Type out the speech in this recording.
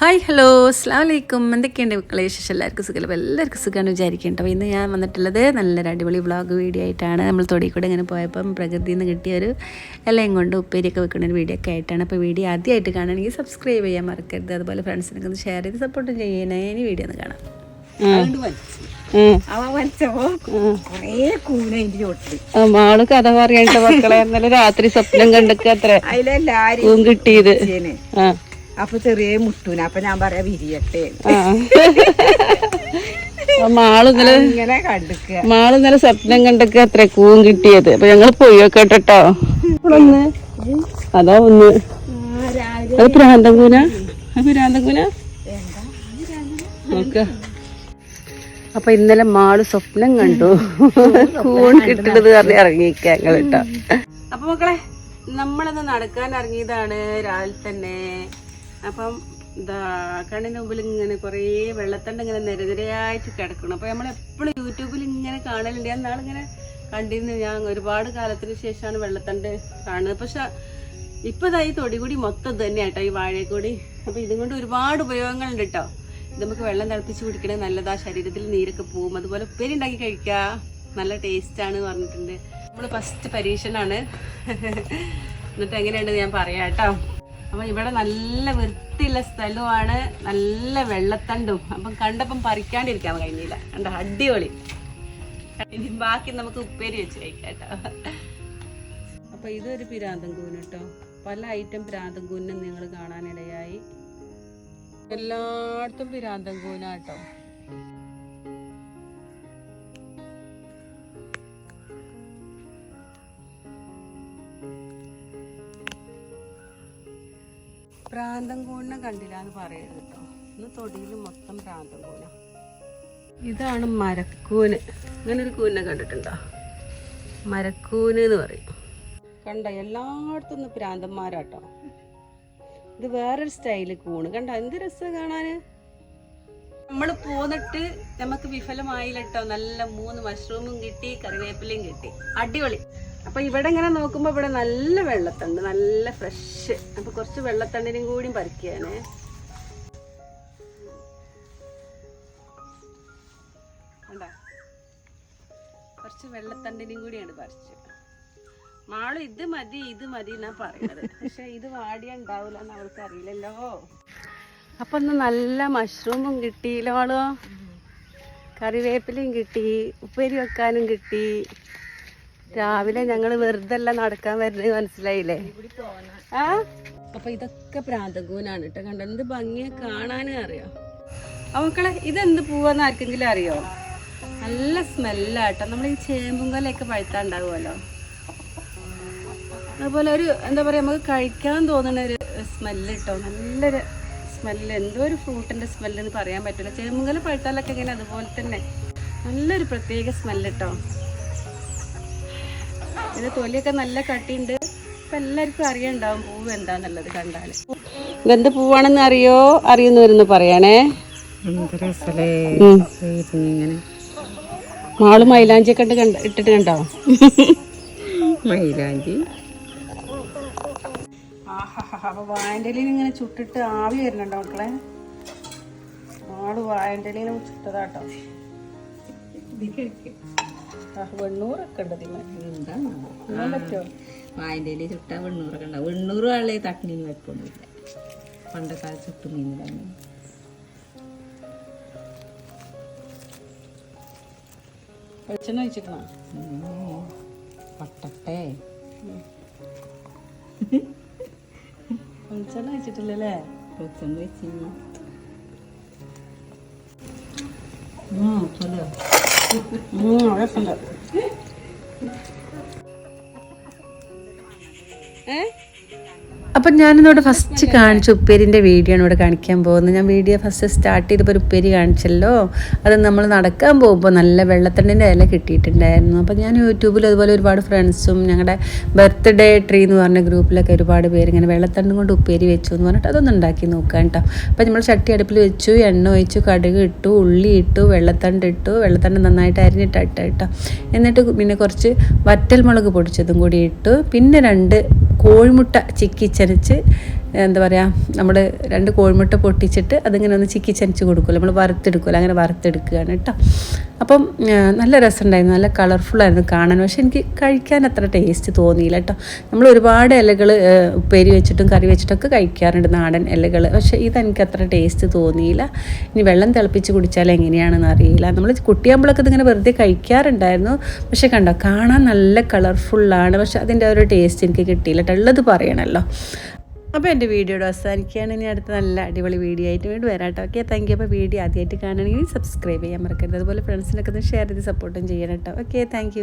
Hi hello അസ്സാം വലൈക്കും എന്തൊക്കെയുണ്ട് മക്കളെ വിശേഷം? എല്ലാവർക്കും സുഖം. എല്ലാവർക്കും സുഖമാണ് വിചാരിക്കേണ്ട അപ്പോൾ ഇന്ന് ഞാൻ വന്നിട്ടുള്ളത് നല്ലൊരു അടിപൊളി വ്ളോഗ് വീഡിയോ ആയിട്ടാണ്. നമ്മൾ തൊടിക്കൂടെ കൂടെ ഇങ്ങനെ പോയപ്പം പ്രകൃതിയിൽ നിന്ന് കിട്ടിയ ഒരു എല്ലാം കൊണ്ട് ഉപ്പേരിയൊക്കെ വെക്കുന്ന ഒരു വീഡിയോ ഒക്കെ ആയിട്ടാണ്. അപ്പോൾ വീഡിയോ ആദ്യമായിട്ട് കാണണമെങ്കിൽ സബ്സ്ക്രൈബ് ചെയ്യാൻ മറക്കരുത്. അതുപോലെ ഫ്രണ്ട്സിനൊക്കെ ഒന്ന് ഷെയർ ചെയ്ത് സപ്പോർട്ട് ചെയ്യണേ. ഇനി വീഡിയോ ഒന്ന് കാണാം. മാൾ കഥ പറയണ്ട മക്കളെ. ഇന്നലെ രാത്രി സ്വപ്നം കണ്ടൊക്കെ അത്ര. കിട്ടിയത്. ചെയ്യണേ. അപ്പൊ ചെറിയ മുട്ടൂന. അപ്പൊ ഞാൻ പറയാ വിരിയട്ടെ. മാൾ ഇന്നലെ ഇങ്ങനെ കണ്ടിക്കുക സ്വപ്നം കണ്ടൊക്കെ അത്ര കൂൺ കിട്ടിയത്. അപ്പൊ ഞങ്ങൾ പോയി വെക്കട്ടോ ഒന്ന് അതാ ഒന്ന്. അത് പ്രാന്തം കൂന അത് പ്രാന്തം കൂന നോക്ക. അപ്പൊ ഇന്നലെ മാൾ സ്വപ്നം കണ്ടു. കൂൺ കിട്ടുന്നത് പറഞ്ഞ് ഇറങ്ങിക്ക ഞങ്ങൾ കേട്ടോ. അപ്പൊ മക്കളെ നമ്മളന്ന് നടക്കാൻ ഇറങ്ങിയതാണ് രാവിലെ തന്നെ. അപ്പം ഇതാ കണ്ണിന് മുമ്പിൽ ഇങ്ങനെ കുറേ വെള്ളത്തണ്ട് ഇങ്ങനെ നിരനിരയായിട്ട് കിടക്കണം. അപ്പൊ നമ്മൾ എപ്പോഴും യൂട്യൂബിൽ ഇങ്ങനെ കാണലുണ്ട്. ഞാൻ നാളിങ്ങനെ കണ്ടിരുന്നു. ഞാൻ ഒരുപാട് കാലത്തിന് ശേഷമാണ് വെള്ളത്തണ്ട് കാണുന്നത്. പക്ഷെ ഇപ്പൊ ഇതായി തൊടികൂടി മൊത്തം ഇത് തന്നെയാട്ടോ ഈ വാഴക്കൂടി അപ്പൊ ഇതും കൊണ്ട് ഒരുപാട് ഉപയോഗങ്ങളുണ്ട് കേട്ടോ ഇത് നമുക്ക് വെള്ളം തിളപ്പിച്ച് കുടിക്കണേ നല്ലതാ. ശരീരത്തിൽ നീരൊക്കെ പോകും അതുപോലെ ഉപ്പേരി ഉണ്ടാക്കി കഴിക്കുക നല്ല ടേസ്റ്റ് ആണ് പറഞ്ഞിട്ടുണ്ട്. നമ്മൾ ഫസ്റ്റ് പരീക്ഷണാണ്. എന്നിട്ട് എങ്ങനെയുണ്ടെന്ന് ഞാൻ പറയാം കേട്ടോ അപ്പം ഇവിടെ നല്ല വൃത്തിയുള്ള സ്ഥലമാണ് നല്ല വെള്ളത്തണ്ടും. അപ്പം കണ്ടപ്പം പറിക്കാണ്ടിരിക്കാൻ കഴിഞ്ഞില്ല കണ്ട? അടിപൊളി. ഇനി ബാക്കി നമുക്ക് ഉപ്പേരി വെച്ച് കഴിക്കാം കേട്ടോ. അപ്പൊ ഇതൊരു പിരാന്തം കൂന് കേട്ടോ. പല ഐറ്റം പിരാന്തം കൂനും നിങ്ങൾ കാണാനിടയായി. എല്ലായിടത്തും പിരാന്തം കൂനാട്ടോ പ്രാന്തം കൂണിനെ കണ്ടില്ല എന്ന് പറയരുത് കേട്ടോ. ഇന്ന് തൊടിയിൽ മൊത്തം പ്രാന്തം കൂന ഇതാണ് മരക്കൂന്. ഇങ്ങനെ ഒരു കൂനെ കണ്ടിട്ടുണ്ടോ? മരക്കൂന് എന്ന് പറയും. കണ്ട എല്ലായിടത്തും ഒന്ന് പ്രാന്തന്മാരാട്ടോ. ഇത് വേറൊരു സ്റ്റൈൽ കൂണ്. കണ്ട എന്ത് രസം കാണാന് നമ്മൾ പോന്നിട്ട് നമുക്ക് വിഫലമായില്ലട്ടോ നല്ല മൂന്ന് മഷ്റൂമും കിട്ടി കറിവേപ്പിലയും കിട്ടി. അടിപൊളി. അപ്പൊ ഇവിടെ ഇങ്ങനെ നോക്കുമ്പോ ഇവിടെ നല്ല വെള്ളത്തണ്ട് നല്ല ഫ്രഷ് അപ്പൊ കുറച്ച് വെള്ളത്തണ്ടിനും കൂടി പറിക്കാനേ. കണ്ടോ? കുറച്ച് വെള്ളത്തണ്ടിനും കൂടിയാണ് പറിച്ച്. മാൾ ഇത് മതി ഇത് മതി എന്നാ പറയുന്നത് പക്ഷെ ഇത് വാടിയ ഉണ്ടാവില്ല എന്ന് അവൾക്ക് അറിയില്ലല്ലോ. അപ്പൊ ഒന്ന് നല്ല മഷ്റൂമും കിട്ടിയില്ലോളോ കറിവേപ്പിലയും കിട്ടി ഉപ്പേരി വെക്കാനും കിട്ടി. രാവിലെ ഞങ്ങൾ വെറുതെ നടക്കാൻ വരുന്നത് മനസ്സിലായില്ലേ? ആ? അപ്പൊ ഇതൊക്കെ പ്രാന്തകൂനാണ് കേട്ടോ കണ്ട? എന്ത് ഭംഗിയെ കാണാനും അറിയാം? മക്കളെ ഇതെന്ത് പൂവാന്ന് ആർക്കെങ്കിലും അറിയോ? നല്ല സ്മെല്ലാട്ടോ നമ്മൾ ഈ ചേമ്പുങ്കലൊക്കെ പഴുത്താ ഉണ്ടാവുമല്ലോ അതുപോലെ ഒരു എന്താ പറയാ നമുക്ക് കഴിക്കാൻ തോന്നുന്ന ഒരു സ്മെല്ല് കേട്ടോ. നല്ലൊരു സ്മെല്ല്. എന്തോ ഒരു ഫ്രൂട്ടിന്റെ സ്മെല്ല് എന്ന് പറയാൻ പറ്റില്ല. ചേമ്പുങ്കല പഴുത്താലൊക്കെ ഇങ്ങനെ അതുപോലെ തന്നെ. നല്ലൊരു പ്രത്യേക സ്മെല്ല് കേട്ടോ. ഇത് തൊലിയൊക്കെ നല്ല കട്ടിയുണ്ട്. ഇപ്പൊ എല്ലാവർക്കും അറിയണ്ടാവും പൂവ് എന്താന്നുള്ളത് കണ്ടാൽ. ഇതെന്ത് പൂവാണെന്ന് അറിയോ? അറിയുന്നവരെന്ന് പറയണേ. മാൾ മൈലാഞ്ചി ഒക്കെ കണ്ട് ഇട്ടിട്ട് കണ്ടോ? മൈലാഞ്ചി. അപ്പൊ വായന്റെലിയിൽ ഇങ്ങനെ ചുട്ടിട്ട് ആവി വരുന്നുണ്ടോ മക്കളെ? മാൾ വായന്റെലിയിൽ ചുട്ടതാട്ടോ. വെണ്ണൂറൊക്കെ ഉണ്ട് വായന്റെ ഇല ചുട്ടാ വെണ്ണൂറൊക്കെ ഉണ്ടാവും. വെണ്ണൂറ് ആളെ തട്ടിനീന്ന് വെക്കൊന്നുമില്ല പണ്ടൊക്കെ ചുട്ടു മീനിലാണ് വെളിച്ചെണ്ണ ഒഴിച്ചിക്കണോ പട്ടട്ടെ. വെളിച്ചെണ്ണ ഒഴിച്ചിട്ടില്ലല്ലേ? വെച്ചോണ്ട് വെച്ച് ഹലോ രസമുണ്ട് അപ്പം ഞാനിന്നോട് ഫസ്റ്റ് കാണിച്ച ഉപ്പേരിന്റെ വീഡിയോ ആണ് ഇവിടെ കാണിക്കാൻ പോകുന്നത്. ഞാൻ വീഡിയോ ഫസ്റ്റ് സ്റ്റാർട്ട് ചെയ്തപ്പോൾ ഒരു ഉപ്പേരി കാണിച്ചല്ലോ. അത് നമ്മൾ നടക്കാൻ പോകുമ്പോൾ നല്ല വെള്ളത്തണ്ടിന്റെ ഇല കിട്ടിയിട്ടുണ്ടായിരുന്നു. അപ്പം ഞാൻ യൂട്യൂബിൽ അതുപോലെ ഒരുപാട് ഫ്രണ്ട്സും ഞങ്ങളുടെ ബർത്ത്ഡേ ട്രീ എന്ന് പറഞ്ഞ ഗ്രൂപ്പിലൊക്കെ ഒരുപാട് പേര് ഇങ്ങനെ വെള്ളത്തണ്ടും കൊണ്ട് ഉപ്പേരി വെച്ചു എന്ന് പറഞ്ഞിട്ട് അതൊന്നും ഉണ്ടാക്കി നോക്കാം കേട്ടോ അപ്പം നമ്മൾ ചട്ടി അടുപ്പിൽ വെച്ചു എണ്ണ ഒഴിച്ചു കടുക് ഇട്ടു ഉള്ളി ഇട്ടു വെള്ളത്തണ്ട് ഇട്ടു വെള്ളത്തണ്ട് നന്നായിട്ട് അരിഞ്ഞിട്ട് ഇട്ട എന്നിട്ട് പിന്നെ കുറച്ച് വറ്റൽ മുളക് പൊടിച്ചതും കൂടി ഇട്ടു. പിന്നെ രണ്ട് കോഴിമുട്ട ചിക്കി എന്താ പറയുക നമ്മൾ രണ്ട് കോഴിമുട്ട പൊട്ടിച്ചിട്ട് അതിങ്ങനെ ഒന്ന് ചിക്കി ചനച്ച് കൊടുക്കുമല്ലോ. നമ്മൾ വറുത്തെടുക്കുമല്ലോ. അങ്ങനെ വറുത്തെടുക്കുകയാണ് കേട്ടോ. അപ്പം നല്ല രസമുണ്ടായിരുന്നു. നല്ല കളർഫുള്ളായിരുന്നു കാണാൻ. പക്ഷെ എനിക്ക് കഴിക്കാൻ അത്ര ടേസ്റ്റ് തോന്നിയില്ല കേട്ടോ. നമ്മൾ ഒരുപാട് ഇലകൾ ഉപ്പേരി വെച്ചിട്ടും കറി വെച്ചിട്ടൊക്കെ കഴിക്കാറുണ്ട് നാടൻ ഇലകൾ പക്ഷേ ഇതെനിക്ക് അത്ര ടേസ്റ്റ് തോന്നിയില്ല. ഇനി വെള്ളം തിളപ്പിച്ച് കുടിച്ചാൽ എങ്ങനെയാണെന്ന് അറിയില്ല. നമ്മൾ കുട്ടിയാകുമ്പോഴൊക്കെ ഇതിങ്ങനെ വെറുതെ കഴിക്കാറുണ്ടായിരുന്നു. പക്ഷെ കണ്ടോ കാണാൻ നല്ല കളർഫുള്ളാണ്. പക്ഷെ അതിന്റെ ഒരു ടേസ്റ്റ് എനിക്ക് കിട്ടിയില്ല. കേട്ടോ. ഉള്ളത് പറയണമല്ലോ അപ്പോൾ എന്റെ വീഡിയോയുടെ അവസാനിക്കുകയാണ്. ഇനി അടുത്ത നല്ല അടിപൊളി വീഡിയോ ആയിട്ട് വീണ്ടും വരാട്ടോ. ഓക്കെ താങ്ക് യു അപ്പോൾ വീഡിയോ ആദ്യമായിട്ട് കാണണമെങ്കിൽ സബ്സ്ക്രൈബ് ചെയ്യാൻ മറക്കരുത്. അതുപോലെ ഫ്രണ്ട്സിനൊക്കെ ഒന്ന് ഷെയർ ചെയ്ത് സപ്പോർട്ടും ചെയ്യണം കേട്ടോ. Okay thank